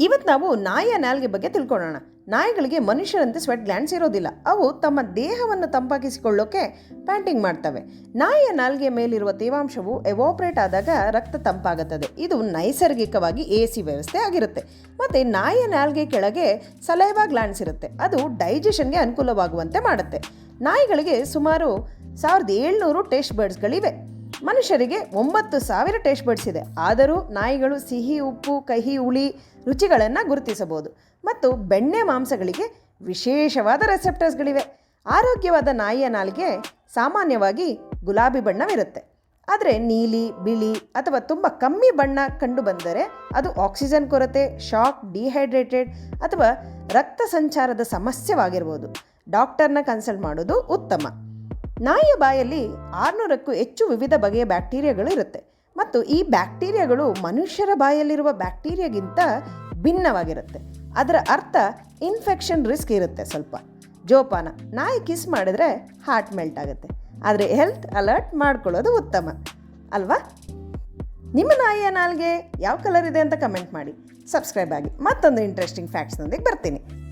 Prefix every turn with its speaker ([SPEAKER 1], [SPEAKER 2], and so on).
[SPEAKER 1] ಇವತ್ತು ನಾವು ನಾಯಿಯ ನಾಲ್ಗೆ ಬಗ್ಗೆ ತಿಳ್ಕೊಳ್ಳೋಣ ನಾಯಿಗಳಿಗೆ ಮನುಷ್ಯರಂತೆ ಸ್ವೆಟ್ ಗ್ಲ್ಯಾಂಡ್ಸ್ ಇರೋದಿಲ್ಲ. ಅವು ತಮ್ಮ ದೇಹವನ್ನು ತಂಪಾಗಿಸಿಕೊಳ್ಳೋಕೆ ಪ್ಯಾಂಟಿಂಗ್ ಮಾಡ್ತವೆ. ನಾಯಿಯ ನಾಲ್ಗೆಯ ಮೇಲಿರುವ ತೇವಾಂಶವು ಎವಾಪ್ರೇಟ್ ಆದಾಗ ರಕ್ತ ತಂಪಾಗುತ್ತದೆ. ಇದು ನೈಸರ್ಗಿಕವಾಗಿ ಎ ಸಿ ವ್ಯವಸ್ಥೆ ಆಗಿರುತ್ತೆ. ಮತ್ತು ನಾಯಿಯ ನಾಲ್ಗೆ ಕೆಳಗೆ ಸಲೈವಾ ಗ್ಲ್ಯಾಂಡ್ಸ್ ಇರುತ್ತೆ. ಅದು ಡೈಜೆಷನ್ಗೆ ಅನುಕೂಲವಾಗುವಂತೆ ಮಾಡುತ್ತೆ. ನಾಯಿಗಳಿಗೆ ಸುಮಾರು ಸಾವಿರದ ಏಳ್ನೂರು ಟೇಸ್ಟ್ ಬರ್ಡ್ಸ್ಗಳಿವೆ ಮನುಷ್ಯರಿಗೆ ಒಂಬತ್ತು ಸಾವಿರ ಟೇಸ್ಟ್ ಬಡ್ಸ್ ಇದೆ. ಆದರೂ ನಾಯಿಗಳು ಸಿಹಿ, ಉಪ್ಪು, ಕಹಿ, ಹುಳಿ ರುಚಿಗಳನ್ನು ಗುರುತಿಸಬಹುದು. ಮತ್ತು ಬೆಣ್ಣೆ ಮಾಂಸಗಳಿಗೆ ವಿಶೇಷವಾದ ರೆಸೆಪ್ಟರ್ಸ್ಗಳಿವೆ. ಆರೋಗ್ಯವಾದ ನಾಯಿಯ ನಾಲಿಗೆ ಸಾಮಾನ್ಯವಾಗಿ ಗುಲಾಬಿ ಬಣ್ಣವಿರುತ್ತೆ. ಆದರೆ ನೀಲಿ, ಬಿಳಿ ಅಥವಾ ತುಂಬ ಕಮ್ಮಿ ಬಣ್ಣ ಕಂಡು ಬಂದರೆ ಅದು ಆಕ್ಸಿಜನ್ ಕೊರತೆ, ಶಾಕ್, ಡಿಹೈಡ್ರೇಟೆಡ್ ಅಥವಾ ರಕ್ತ ಸಂಚಾರದ ಸಮಸ್ಯೆವಾಗಿರ್ಬೋದು ಡಾಕ್ಟರ್ನ ಕನ್ಸಲ್ಟ್ ಮಾಡೋದು ಉತ್ತಮ. ನಾಯಿಯ ಬಾಯಲ್ಲಿ ಆರುನೂರಕ್ಕೂ ಹೆಚ್ಚು ವಿವಿಧ ಬಗೆಯ ಬ್ಯಾಕ್ಟೀರಿಯಾಗಳು ಇರುತ್ತೆ. ಮತ್ತು ಈ ಬ್ಯಾಕ್ಟೀರಿಯಾಗಳು ಮನುಷ್ಯರ ಬಾಯಲ್ಲಿರುವ ಬ್ಯಾಕ್ಟೀರಿಯಾಗಿಂತ ಭಿನ್ನವಾಗಿರುತ್ತೆ. ಅದರ ಅರ್ಥ ಇನ್ಫೆಕ್ಷನ್ ರಿಸ್ಕ್ ಇರುತ್ತೆ ಸ್ವಲ್ಪ. ಜೋಪಾನ, ನಾಯಿ ಕಿಸ್ ಮಾಡಿದ್ರೆ ಹಾರ್ಟ್ ಮೆಲ್ಟ್ ಆಗುತ್ತೆ. ಆದರೆ ಹೆಲ್ತ್ ಅಲರ್ಟ್ ಮಾಡ್ಕೊಳ್ಳೋದು ಉತ್ತಮ. ಅಲ್ವಾ? ನಿಮ್ಮ ನಾಯಿಯ ನಾಲ್ಗೆ ಯಾವ ಕಲರ್ ಇದೆ ಅಂತ ಕಮೆಂಟ್ ಮಾಡಿ. ಸಬ್ಸ್ಕ್ರೈಬ್ ಆಗಿ ಮತ್ತೊಂದು ಇಂಟ್ರೆಸ್ಟಿಂಗ್ ಫ್ಯಾಕ್ಟ್ಸ್ನೊಂದಿಗೆ ಬರ್ತೀನಿ.